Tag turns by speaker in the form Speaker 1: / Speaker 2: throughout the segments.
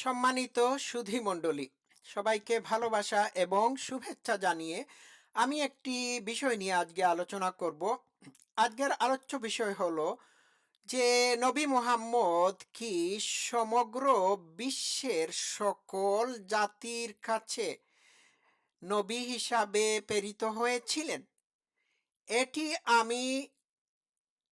Speaker 1: সম্মানিত সুধী মণ্ডলী, সবাইকে ভালোবাসা এবং শুভেচ্ছা জানিয়ে আমি একটি বিষয় নিয়ে আজকে আলোচনা করব। আজকের আলোচ্য বিষয় হলো যে নবী মুহাম্মদ কি সমগ্র বিশ্বের সকল জাতির কাছে নবী হিসাবে প্রেরিত হয়েছিলেন? এটি আমি,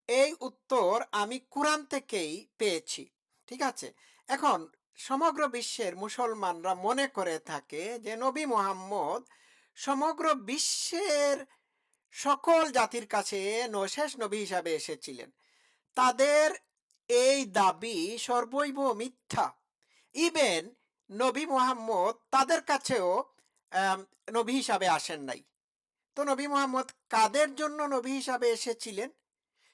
Speaker 1: এই উত্তর আমি কোরআন থেকেই পেয়েছি, ঠিক আছে? এখন সমগ্র বিশ্বের মুসলমানরা মনে করে থাকে যে, নবী মোহাম্মদ সমগ্র বিশ্বের সকল জাতির কাছে নশেষ নবী হিসাবে এসেছিলেন। তাদের এই দাবি সর্বৈব মিথ্যা। ইভেন নবী মোহাম্মদ তাদের কাছেও নবী হিসাবে আসেন নাই। তো নবী মোহাম্মদ কাদের জন্য নবী হিসাবে এসেছিলেন?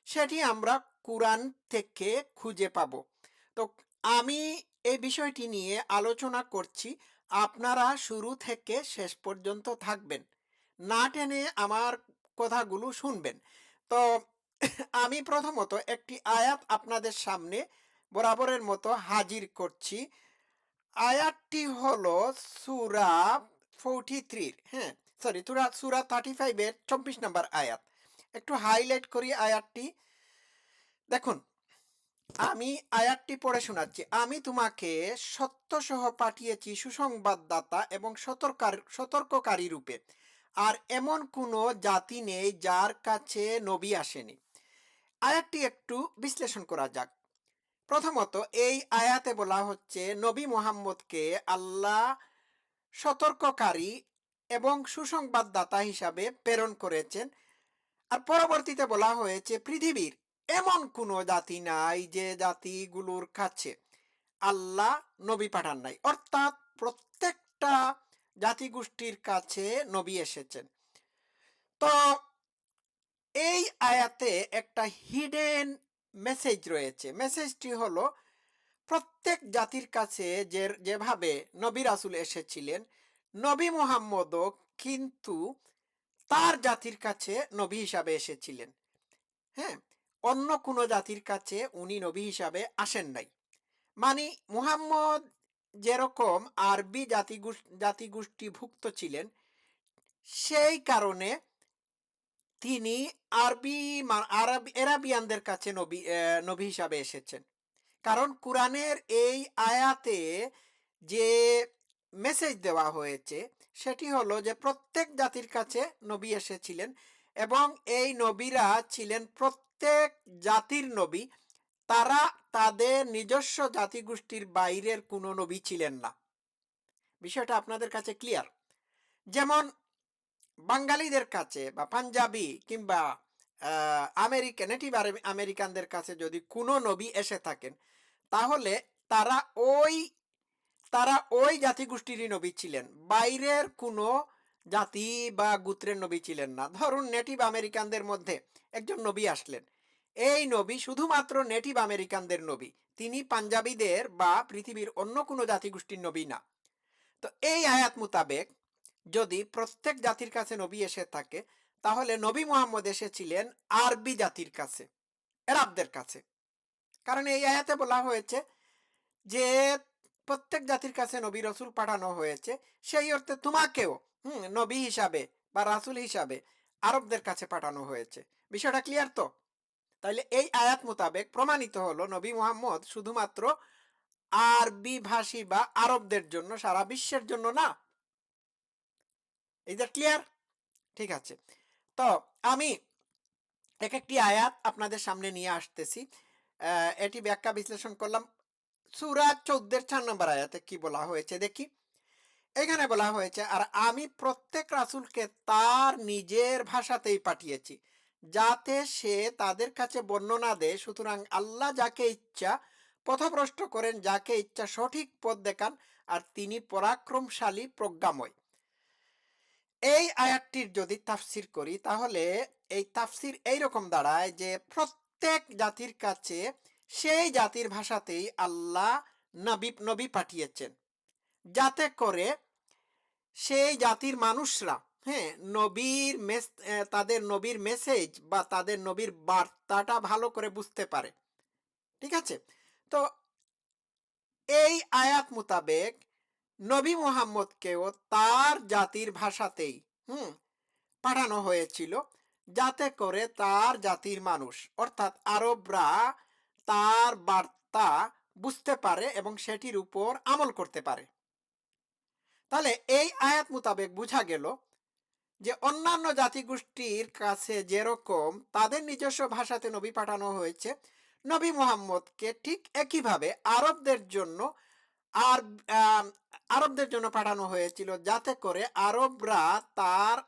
Speaker 1: সেটি আমরা কোরআন থেকে খুঁজে পাব। তো আমি এই বিষয়টি নিয়ে আলোচনা করছি। আপনারা শুরু থেকে শেষ পর্যন্ত থাকবেন। না টেনে আমার কথাগুলো শুনবেন। তো আমি প্রথমত একটি আয়াত আপনাদের সামনে বরাবরের মতো হাজির করছি। আয়াতটি হলো সুরা ফোরটি থ্রির হ্যাঁ সরি সুরা সুরা থার্টি ফাইভের চব্বিশ নম্বর আয়াত। একটু হাইলাইট করি আয়াতটি। দেখুন আমি আয়াতটি পড়ে শোনাচ্ছি। আমি তোমাকে সত্য সহ পাঠিয়েছি সুসংবাদদাতা এবং সতর্কার, সতর্ককারী রূপে। আর এমন কোনো জাতি নেই যার কাছে নবী আসেনি। আয়াতটি একটু বিশ্লেষণ করা যাক। প্রথমত, এই আয়াতে বলা হচ্ছে, নবী মোহাম্মদকে আল্লাহ সতর্ককারী এবং সুসংবাদদাতা হিসাবে প্রেরণ করেছেন। আর পরবর্তীতে বলা হয়েছে, পৃথিবীর এমন কোনো জাতি নাই যে জাতিগুলোর কাছে আল্লাহ নবী পাঠান নাই। অর্থাৎ প্রত্যেকটা জাতিগোষ্ঠীর কাছে নবী এসেছেন। তো এই আয়াতে একটা হিডেন মেসেজ রয়েছে। মেসেজটি হলো, প্রত্যেক জাতির কাছে যে, যেভাবে নবী রাসুল এসেছিলেন, নবী মুহাম্মদও কিন্তু তার জাতির কাছে নবী হিসাবে এসেছিলেন। হ্যাঁ? অন্য কোনো জাতির কাছে উনি নবী হিসাবে আসেন নাই। মানে মুহাম্মদ যেরকম আরবি জাতিগোষ্ঠী জাতিগোষ্ঠীভুক্ত ছিলেন, সেই কারণে তিনি আরবি আরব, এরাবিয়ানদের কাছে নবী নবী হিসাবে এসেছেন। কারণ কোরআনের এই আয়াতে যে মেসেজ দেওয়া হয়েছে, সেটি হলো যে প্রত্যেক জাতির কাছে নবী এসেছিলেন এবং এই নবীরা ছিলেন প্রত্যেক জাতির নবী, তারা তাদের নিজস্ব জাতিগোষ্ঠীর বাইরের কোনো নবী ছিলেন না। বিষয়টা আপনাদের কাছে ক্লিয়ার যেমন বাঙালিদের কাছে বা পাঞ্জাবি কিংবা আমেরিকা নেটিভ আমেরিকানদের কাছে যদি কোনো নবী এসে থাকেন, তাহলে তারা ওই তারা ওই জাতিগোষ্ঠীরই নবী ছিলেন। বাইরের কোনো জাতি বা গোত্রের নবী ছিলেন না। ধরুন নেটিভ আমেরিকানদের মধ্যে একজন নবী আসলেন। এই নবী শুধুমাত্র নেটিভ আমেরিকানদের নবী। তিনি পাঞ্জাবিদের বা পৃথিবীর অন্য কোনো জাতিগোষ্ঠীর নবী না। তো এই আয়াত মোতাবেক যদি প্রত্যেক জাতির কাছে নবী এসে থাকে, তাহলে নবী মোহাম্মদ এসেছিলেন আরবি জাতির কাছে এরাবদের কাছে। কারণ এই আয়াতে বলা হয়েছে যে, প্রত্যেক জাতির কাছে নবী রসুল পাঠানো হয়েছে, সেই অর্থে তোমাকেও, হুম, নবী হিসাবে বা রাসুল হিসাবে আরবদের কাছে পাঠানো হয়েছে। বিষয়টা ক্লিয়ার তো? তাহলে এই আয়াত মোতাবেক প্রমাণিত হলো নবী মুহাম্মদ শুধুমাত্র আরবি ভাষী বা আরবদের জন্য, সারা বিশ্বের জন্য না। এটা ক্লিয়ার ঠিক আছে। তো আমি এক একটি আয়াত আপনাদের সামনে নিয়ে আসতেছি। এটি ব্যাখ্যা বিশ্লেষণ করলাম। সুরা চৌদ্দের চার নম্বর আয়াতে কি বলা হয়েছে দেখি। এখানে বলা হয়েছে, আর আমি প্রত্যেক রাসুলকে তার নিজের ভাষাতেই পাঠিয়েছি, যাতে সে তাদের কাছে বর্ণনা দেয়। সুতরাং আল্লাহ যাকে ইচ্ছা পথভ্রষ্ট করেন, যাকে ইচ্ছা সঠিক পথ দেখান, আর তিনি পরাক্রমশালী প্রজ্ঞাময়। এই আয়াতটির যদি তাফসির করি, তাহলে এই তাফসির এইরকম দাঁড়ায় যে প্রত্যেক জাতির কাছে সেই জাতির ভাষাতেই আল্লাহ নবী নবী পাঠিয়েছেন। যাতে করে সেই জাতির মানুষরা হ্যাঁ নবীর মেস তাদের নবীর মেসেজ বা তাদের নবীর বার্তাটা ভালো করে বুঝতে পারে। ঠিক আছে? তো এই আয়াত মোতাবেক নবী মুহাম্মদকেও তার জাতির ভাষাতেই, হুম, পাঠানো হয়েছিল যাতে করে তার জাতির মানুষ, অর্থাৎ আরবরা তার বার্তা বুঝতে পারে এবং সেটির উপর আমল করতে পারে। তাহলে এই আয়াত মোতাবেক বোঝা গেল যে অন্যান্য জাতিগোষ্ঠীর কাছে যেরকম তাদের নিজস্ব ভাষাতে নবী পাঠানো হয়েছে, নবী মুহাম্মদকে ঠিক একইভাবে আরবদের জন্য আর আরবদের জন্য পাঠানো হয়েছিল যাতে করে আরবরা তার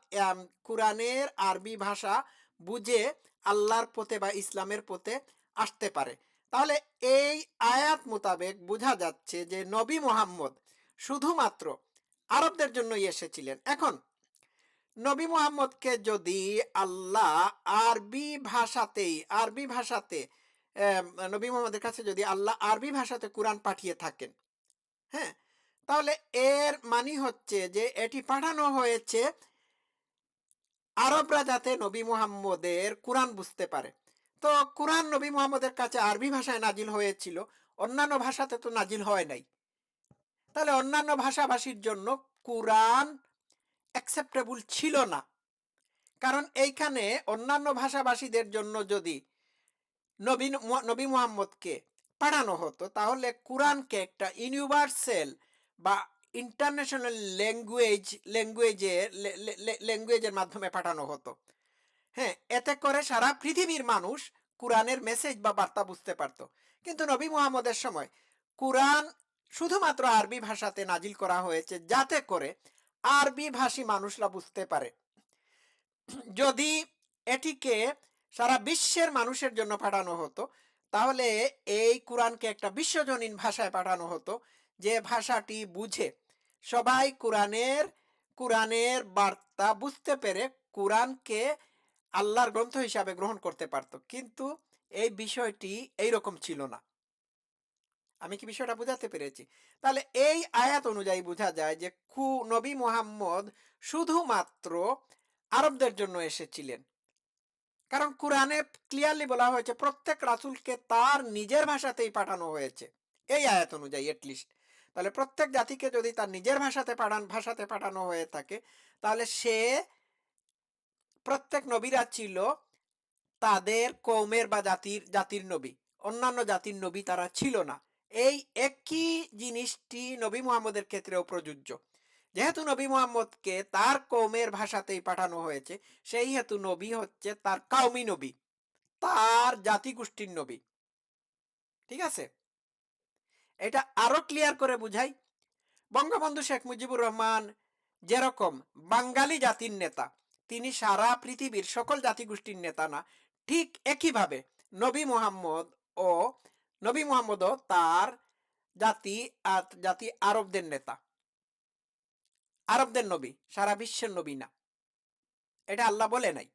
Speaker 1: কোরআনের আরবি ভাষা বুঝে আল্লাহর পথে বা ইসলামের পথে আসতে পারে। তাহলে এই আয়াত মোতাবেক বোঝা যাচ্ছে যে নবী মোহাম্মদ শুধুমাত্র আরবদের জন্যই এসেছিলেন। এখন, নবী মুহাম্মদকে যদি আল্লাহ আরবি ভাষাতেই, আরবি ভাষাতে নবী মুহাম্মদের কাছে যদি আল্লাহ আরবি ভাষাতে কোরআন পাঠিয়ে থাকেন হ্যাঁ? তাহলে এর মানে হচ্ছে যে, এটি পাঠানো হয়েছে আরবরা যাতে নবী মুহাম্মদের কোরআন বুঝতে পারে। তো কোরআন নবী মুহাম্মদের কাছে আরবি ভাষায় নাজিল হয়েছিল, অন্যান্য ভাষাতে তো নাজিল হয় নাই। তাহলে অন্যান্য ভাষাভাষীর জন্য কোরআন অ্যাকসেপ্টেবল ছিল না। কারণ এইখানে অন্যান্য ভাষাভাষীদের জন্য যদি নবী নবী মোহাম্মদকে পাঠানো হতো, তাহলে কোরআনকে একটা ইউনিভার্সাল বা ইন্টারন্যাশনাল ল্যাঙ্গুয়েজ ল্যাঙ্গুয়েজে ল্যাঙ্গুয়েজের মাধ্যমে পাঠানো হতো। হ্যাঁ এতে করে সারা পৃথিবীর মানুষ কোরআনের মেসেজ বা বার্তা বুঝতে পারত। কিন্তু নবী মুহাম্মদের সময় কোরআন শুধুমাত্র আরবি ভাষাতে নাজিল করা হয়েছে যাতে করে আরবি ভাষী মানুষরা বুঝতে পারে। যদি এটিকে সারা বিশ্বের মানুষের জন্য পাঠানো হতো, তাহলে এই কোরআনকে একটা বিশ্বজনীন ভাষায় পাঠানো হতো যে ভাষাটি বুঝে সবাই কোরআনের কোরআনের বার্তা বুঝতে পেরে কোরআনকে আল্লাহর গ্রন্থ হিসাবে গ্রহণ করতে পারত। কিন্তু এই বিষয়টি এইরকম ছিল না। আমি কি বিষয়টা বোঝাতে পেরেছি? তাহলে এই আয়াত অনুযায়ী বোঝা যায় যে কু নবী মুহাম্মদ শুধুমাত্র আরবদের জন্য এসেছিলেন। কারণ কোরআনে ক্লিয়ারলি বলা হয়েছে, প্রত্যেক রাসূলকে তার নিজের ভাষাতেই পাঠানো হয়েছে। এই আয়াত অনুযায়ী এটলিস্ট তাহলে প্রত্যেক জাতিকে যদি তার নিজের ভাষাতে পাঠান, ভাষাতে পাঠানো হয়ে থাকে, তাহলে সে, প্রত্যেক নবীরা ছিল তাদের কৌমের বা জাতির জাতির নবী। অন্যান্য জাতির নবী তারা ছিল না। এই একই জিনিসটি নবী মুহাম্মদের ক্ষেত্রেও প্রযোজ্য। যেহেতু নবী মুহাম্মদকে তার কৌমের ভাষাতেই পাঠানো হয়েছে, সেই হেতু নবী হচ্ছে তার কাউমি নবী, তার জাতিগোষ্ঠীর নবী। ঠিক আছে? এটা আরও ক্লিয়ার করে বুঝাই। বঙ্গবন্ধু শেখ মুজিবুর রহমান যেরকম বাঙালি জাতির নেতা, তিনি সারা পৃথিবীর সকল জাতিগোষ্ঠীর নেতা না, ঠিক একইভাবে নবী মুহাম্মদ ও নবী মুহাম্মদও তার জাতি জাতি আরবদের নেতা। আরবদের নবী, সারা বিশ্বের নবী না। এটা আল্লাহ বলে নাই।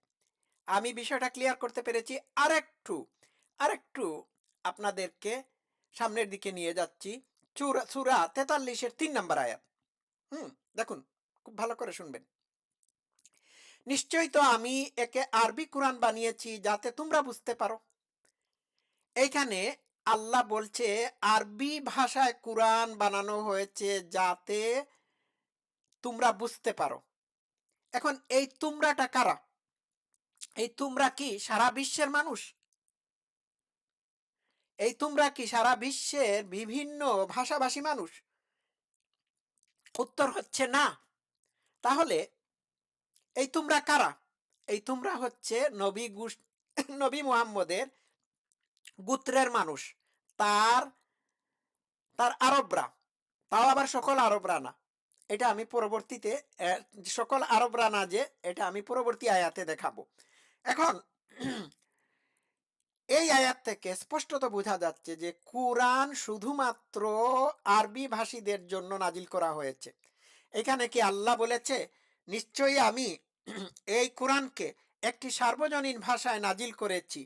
Speaker 1: আমি বিষয়টা ক্লিয়ার করতে পেরেছি। আরেকটু আরেকটু আপনাদেরকে সামনের দিকে নিয়ে যাচ্ছি। চুরা সুরা তেতাল্লিশের তিন নম্বর আয়াত। হুম, দেখুন, খুব ভালো করে শুনবেন। নিশ্চয়ই তো আমি একে আরবি কোরআন বানিয়েছি যাতে তোমরা বুঝতে পারো। এইখানে আল্লাহ বলছে, আরবি ভাষায় কোরআন বানানো হয়েছে যাতে তোমরা বুঝতে পারো। এখন এই তোমরাটা কারা? এই তোমরা কি সারা বিশ্বের মানুষ? এই তোমরা কি সারা বিশ্বের বিভিন্ন ভাষাভাষী মানুষ? উত্তর হচ্ছে না। তাহলে এই তোমরা কারা? এই তোমরা হচ্ছে নবী গুস- নবী মুহাম্মদের গোত্রের মানুষ। তার তার আরবরা। তাও আবার সকল আরবরা না। এটা আমি পরবর্তীতে সকল আরবরা না যে, এটা আমি পরবর্তী আয়াতে দেখাবো। এখন, এই আয়াত থেকে স্পষ্টত বোঝা যাচ্ছে যে, কোরআন শুধুমাত্র আরবি ভাষীদের জন্য নাজিল করা হয়েছে। এখানে কি আল্লাহ বলেছে, নিশ্চয়ই আমি এই কোরআনকে একটি সার্বজনীন ভাষায় নাজিল করেছি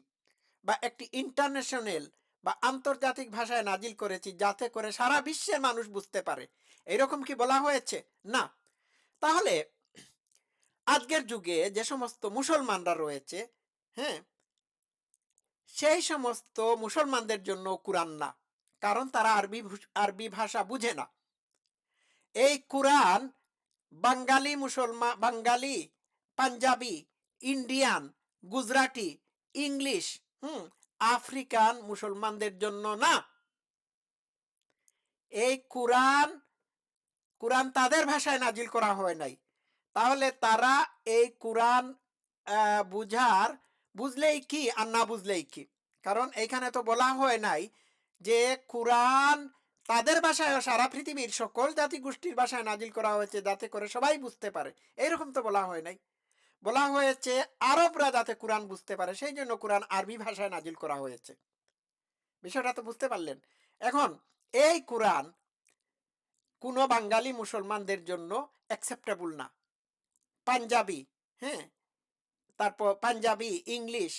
Speaker 1: বা একটি ইন্টারন্যাশনাল বা আন্তর্জাতিক ভাষায় নাজিল করেছি যাতে করে সারা বিশ্বের মানুষ বুঝতে পারে। এরকম কি বলা হয়েছে? না। তাহলে আজকের যুগে যে সমস্ত মুসলমানরা রয়েছে হ্যাঁ সেই সমস্ত মুসলমানদের জন্য কোরআন না। কারণ তারা আরবি আরবি ভাষা বুঝে না। এই কোরআন বাঙালি মুসলমান বাঙালি, পাঞ্জাবি, ইন্ডিয়ান, গুজরাটি, ইংলিশ, হুম আফ্রিকান মুসলমানদের জন্য না। এই কোরআন কোরআন তাদের ভাষায় নাজিল করা হয় নাই। তাহলে তারা এই কোরআন বুঝার, বুঝলেই কি আর না বুঝলেই কি? কারণ এখানে তো বলা হয় নাই যে কোরআন তাদের ভাষায় সারা পৃথিবীর সকল জাতি গোষ্ঠীর ভাষায় নাজিল করা হয়েছে যাতে করে সবাই বুঝতে পারে। এইরকম তো বলা হয় নাই। বলা হয়েছে, আরবরা যাতে কোরআন বুঝতে পারে সেই জন্য কোরআন আরবি ভাষায় নাজিল করা হয়েছে। বিষয়টা তো বুঝতে পারলেন। এখন, এই কোরআন কোনো বাঙালি মুসলমানদের জন্য অ্যাকসেপ্টেবল না। পাঞ্জাবি হ্যাঁ? তারপর পাঞ্জাবি, ইংলিশ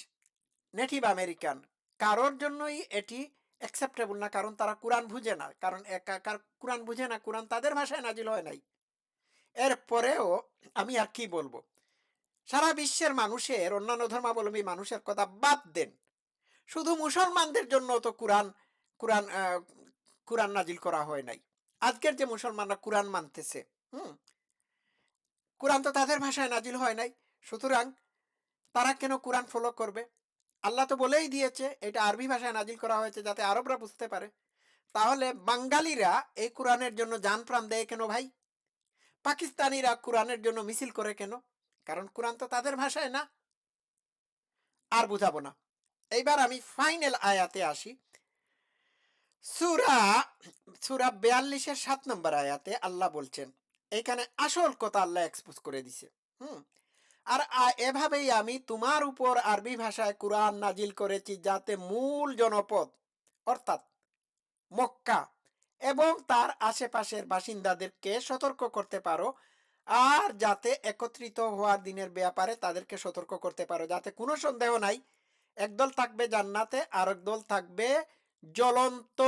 Speaker 1: নেটিভ আমেরিকান কারোর জন্যই এটি অ্যাকসেপ্টেবল না, কারণ তারা কোরআন বুঝে না, কারণ কোরআন বুঝে না, কোরআন তাদের ভাষায় নাজিল হয় নাই। এরপরেও আমি আর কি বলব? সারা বিশ্বের মানুষের, অন্যান্য ধর্মাবলম্বী মানুষের কথা বাদ দেন। শুধু মুসলমানদের জন্য তো কোরআন কোরআন কোরআন নাজিল করা হয় নাই। আজকের যে মুসলমানরা কোরআন মানতেছে, হুম? কোরআন তো তাদের ভাষায় নাজিল হয় নাই। সুতরাং তারা কেন কোরআন ফলো করবে? আল্লাহ তো বলেই দিয়েছে, এটা আরবি ভাষায় নাজিল করা হয়েছে যাতে আরবরা বুঝতে পারে। তাহলে বাঙালিরা এই কোরআনের জন্য জান প্রাণ দেয় কেন ভাই? পাকিস্তানিরা কোরআনের জন্য মিছিল করে কেন? কারণ কোরআন তো তাদের ভাষায় না। আর বুঝাবো না। এইবার আমি ফাইনাল আয়াতে আসি। সুরা সুরা বিয়াল্লিশের সাত নম্বর আয়াতে আল্লাহ বলছেন, এখানে আসল কথা আল্লাহ এক্সপোজ করে দিছে। হুম? আর এভাবেই আমি তোমার উপর আরবি ভাষায় কোরআন নাজিল করেছি যাতে মূল জনপদ, অর্থাৎ মক্কা এবং তার আশেপাশের বাসিন্দাদেরকে সতর্ক করতে পারো আর যাতে একত্রিত হওয়ার দিনের ব্যাপারে তাদেরকে সতর্ক করতে পারো, যাতে কোনো সন্দেহ নাই। একদল থাকবে জান্নাতে আর দল থাকবে জ্বলন্ত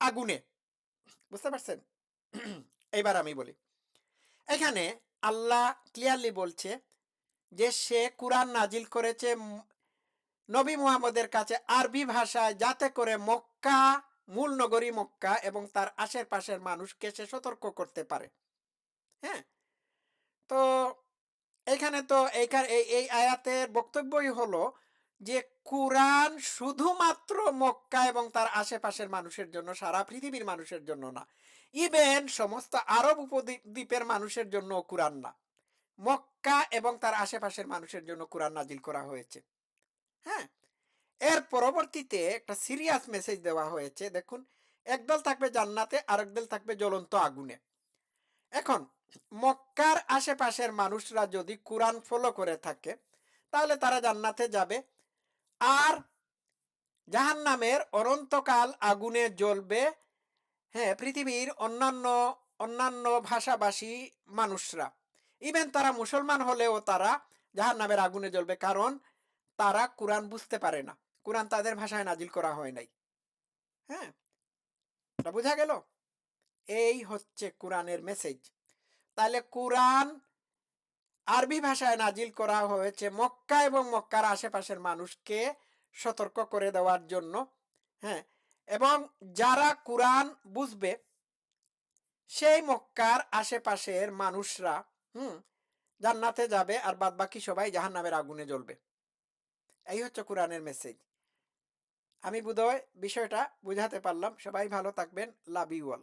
Speaker 1: আগুনে। বুঝতে পারছেন? এবার আমি বলি। এখানে আল্লাহ ক্লিয়ারলি বলছে যে, সে কোরআন নাজিল করেছে নবী মুহাম্মদের কাছে আরবি ভাষায় যাতে করে মক্কা, মূল নগরী মক্কা এবং তার আশেপাশের মানুষকে সে সতর্ক করতে পারে। হ্যাঁ? তো এখানে তো এইখানে এই আয়াতের বক্তব্যই হলো যে কোরআন শুধুমাত্র মক্কা এবং তার আশেপাশের মানুষের জন্য, সারা পৃথিবীর মানুষের জন্য না। ইভেন সমস্ত আরব উপদ্বীপের মানুষের জন্য কোরআন না। মক্কা এবং তার আশেপাশের মানুষের জন্য কোরআন নাজিল করা হয়েছে। হ্যাঁ? এর পরবর্তীতে একটা সিরিয়াস মেসেজ দেওয়া হয়েছে। দেখুন, একদল থাকবে জান্নাতে আরেক দল থাকবে জ্বলন্ত আগুনে। এখন মক্কার আশেপাশের মানুষরা যদি কোরআন ফলো করে থাকে, তাহলে তারা জান্নাতে যাবে। আর জাহান্নামের অনন্তকাল আগুনে জ্বলবে। হ্যাঁ পৃথিবীর অন্যান্য অন্যান্য ভাষাভাষী মানুষরা। ইভেন তারা মুসলমান হলেও তারা জাহান্নামের আগুনে জ্বলবে কারণ তারা কোরআন বুঝতে পারে না। কোরআন তাদের ভাষায় নাজিল করা হয় নাই। হ্যাঁ বোঝা গেল? এই হচ্ছে কোরআনের মেসেজ তাহলে কোরআন আরবি ভাষায় নাজিল করা হয়েছে মক্কা এবং মক্কার আশেপাশের মানুষকে সতর্ক করে দেওয়ার জন্য হ্যাঁ? এবং যারা কোরআন বুঝবে, সেই মক্কার আশেপাশের মানুষরা, হুম, জান্নাতে যাবে আর বাদ বাকি সবাই জাহান্নামের আগুনে জ্বলবে। এই হচ্ছে কোরআনের মেসেজ আমি বোধহয় বিষয়টা বুঝাতে পারলাম। সবাই ভালো থাকবেন। Love you all